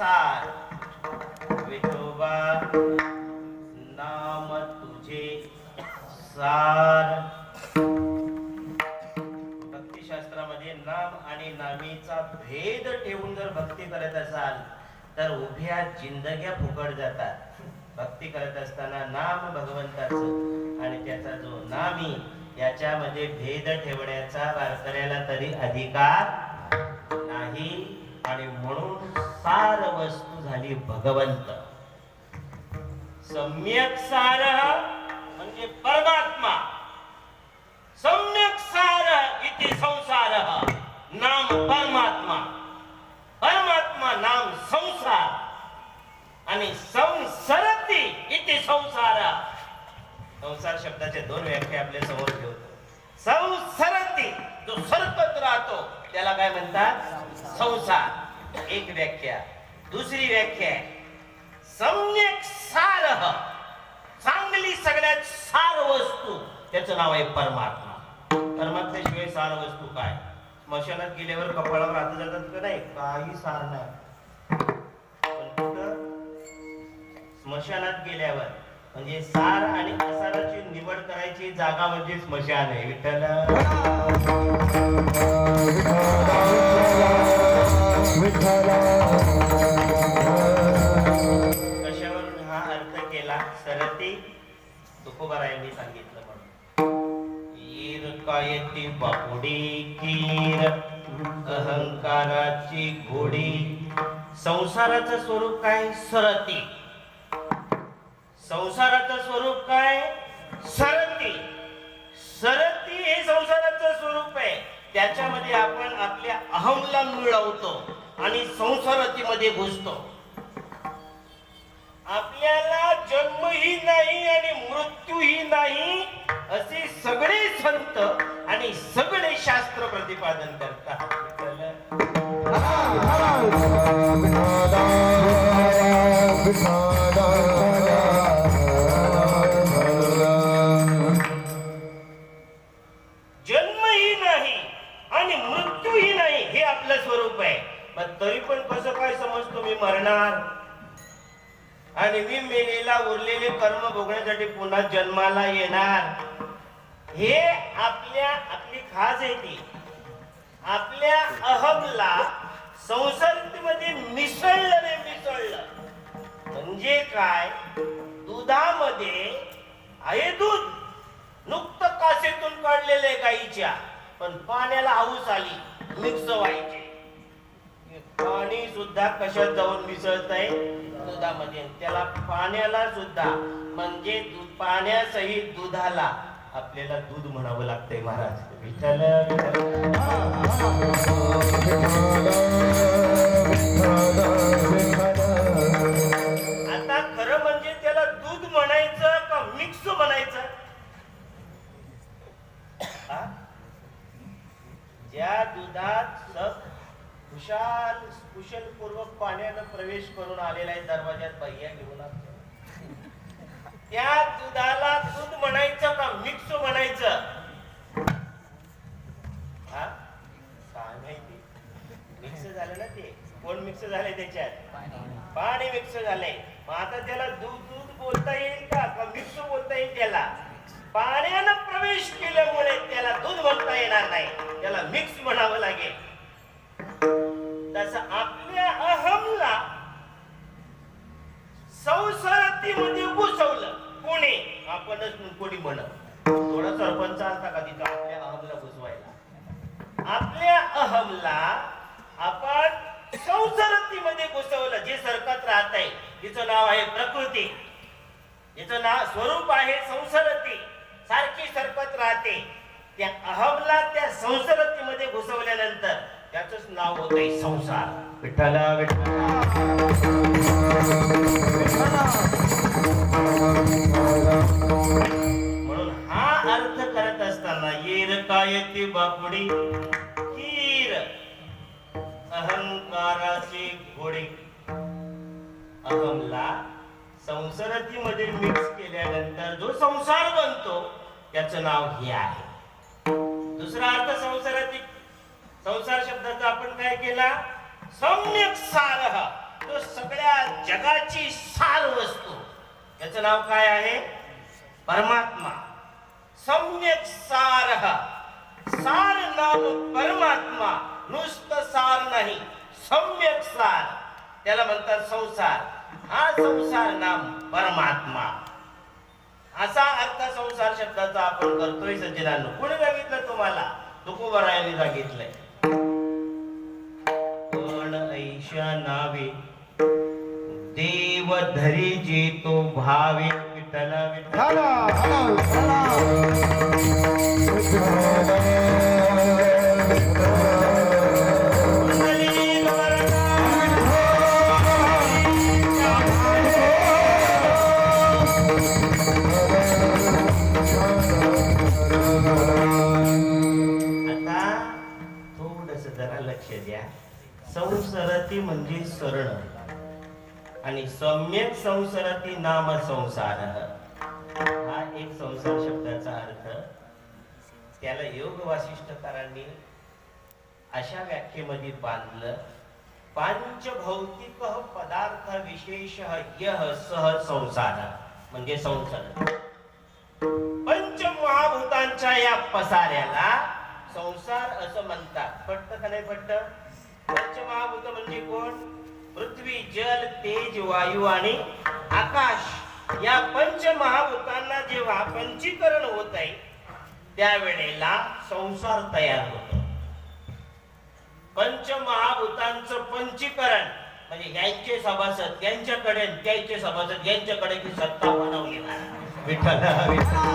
सार विठोबा नाम तुझे सार. भक्तिशास्त्रामध्ये नाम आणि नामीचा भेद ठेवून जर भक्ती करत असाल तर उभ्या जिंदग्या फुकट जातात. भक्ती करत असताना नाम भगवंताचं आणि त्याचा जो नामी याच्यामध्ये भेद ठेवण्याचा वारकऱ्याला तरी अधिकार नाही. आणि म्हणून सार वस्तू झाली भगवंत. सम्यक सार म्हणजे परमात्मा. सम्यक सार इति संसार नाम परमात्मा. परमात्मा नाम संसार. आणि संसरती इति संसार. संसार शब्दाचे दोन व्याख्या आपल्यासमोर ठेवतो. संसरती जो सरपत राहतो त्याला काय म्हणतात? संसार. एक व्याख्या. दुसरी व्याख्या. आहे सम्यक सार चांगली सगळ्यात सार वस्तू. त्याचं नाव आहे परमात्मा. परमात्म्याशिवाय सार वस्तू काय? स्मशानात गेल्यावर कपाळावर हात जातात का नाही? काही सार नाही. स्मशानात गेल्यावर म्हणजे सार आणि असाराची निवड करायची जागा म्हणजे स्मशान आहे विठ्ठल. कशावरून हा अर्थ केला? सरती. तुकोबारायांनी सांगितलं म्हणून. ईर कायती बापुडी कीर अहंकाराची घोडी. संसाराचं स्वरूप काय? सरती. संसाराचं स्वरूप काय? सरती. सरती हे संसाराचं स्वरूप आहे. त्याच्यामध्ये आपण आपल्या अहमला मिळवतो आणि संसारतीमध्ये घुसतो. आपल्याला जन्मही नाही आणि मृत्यूही नाही असे सगळे संत आणि सगळे शास्त्र प्रतिपादन करतात. तरी पण कसं काय समजतो मी मरणार? आणि मी मेलेला उरलेले कर्म भोगण्यासाठी पुन्हा जन्माला येणार? हे आपल्या आपली खास येते आपल्या अहमला संसर्गमध्ये मिसळलं रे मिसळलं. म्हणजे काय? दुधामध्ये आहे दूध नुकतं कासेतून काढलेले गाईच्या. पण पाण्याला हाऊस आली मिक्स व्हायचे. पाणी सुद्धा कशात जाऊन मिसळत आहे दुधामध्ये त्याला पाण्याला सुद्धा म्हणजे दु- पाण्यासहित दुधाला आपल्याला दूध म्हणावं लागतंय महाराज विठ्ठल विठ्ठल. कुशलपूर्वक पाण्यानं प्रवेश करून आलेला आहे दरवाज्यात भैया घेऊन आलो. त्या दुधाला दूध म्हणायचं का? मिक्स म्हणायचं. हा? काय माहिती? मिक्स झालं ना ते. कोण मिक्स झाले त्याच्यात? पाणी मिक्स झालंय. मग आता त्याला दूध दूध बोलता येईल का? का मिक्स बोलता येईल त्याला? पाण्यानं प्रवेश केल्यामुळे त्याला दूध म्हणता येणार नाही. त्याला मिक्स म्हणावं लागेल. संसारातीमध्ये घुसवलं कोणी? आपणच कोणी म्हणत थोडा सरपंच आलता का तिथं? आपल्या अहमला घुसवायला आपल्या अहमला आपण संसारतीमध्ये घुसवलं. जे सरकत राहत आहे तिचं नाव आहे प्रकृती. तिचं नाव स्वरूप आहे संसारती सारखी सरकत राहते. त्या अहमला त्या संसारतीमध्ये घुसवल्यानंतर त्याच नाव होत संसार. विठ्ठला म्हणून हा अर्थ करत असताना येर कायती बापुडी? कीर. अहंकाराची घोडे. अहमला संसारातीमध्ये मिक्स केल्यानंतर जो संसार बनतो त्याचं नाव हे आहे. दुसरा अर्थ संसाराती संसार शब्दाचा आपण काय केला? सम्यक सार तो सगळ्या जगाची सार वस्तू. याच नाव काय आहे? परमात्मा. सम्यक सार सार नाम परमात्मा. नुसतं सार नाही सम्यक सार. त्याला म्हणतात संसार. हा संसार नाम परमात्मा. असा अर्थ संसार शब्दाचा आपण करतोय सज्जनांनो. कोणी सांगितलं तुम्हाला? तुकोबरायांनी सांगितलंय पण नावे. देव धरी जे तो भावे विठ्ठला विठ्ठला. हॅलो जरा लक्ष द्या. संसरती म्हणजे सरण. आणि सम्यक संसरती नाम संसार. हा एक संसार शब्दाचा अर्थ. त्याला योग वासिष्ठकारांनी अशा व्याख्येमध्ये बांधलं. पांचभौतिक पदार्थ विशेष यह सह संसार. म्हणजे संसार. पंच महाभूतांच्या या पसाऱ्याला संसार असं म्हणतात. पटत का नाही पटत? पंचमहाभूत म्हणजे कोण? पृथ्वी जल तेज वायू आणि आकाश. या पंचमहाभूतांना जेव्हा पंचीकरण होत आहे त्यावेळेला संसार तयार होतो. पंचमहाभूतांचं पंचीकरण म्हणजे यांचे सभासद यांच्याकडे त्यांचे सभासद यांच्याकडे ती सत्ता बनवली विठ्ठल. विठ्ठल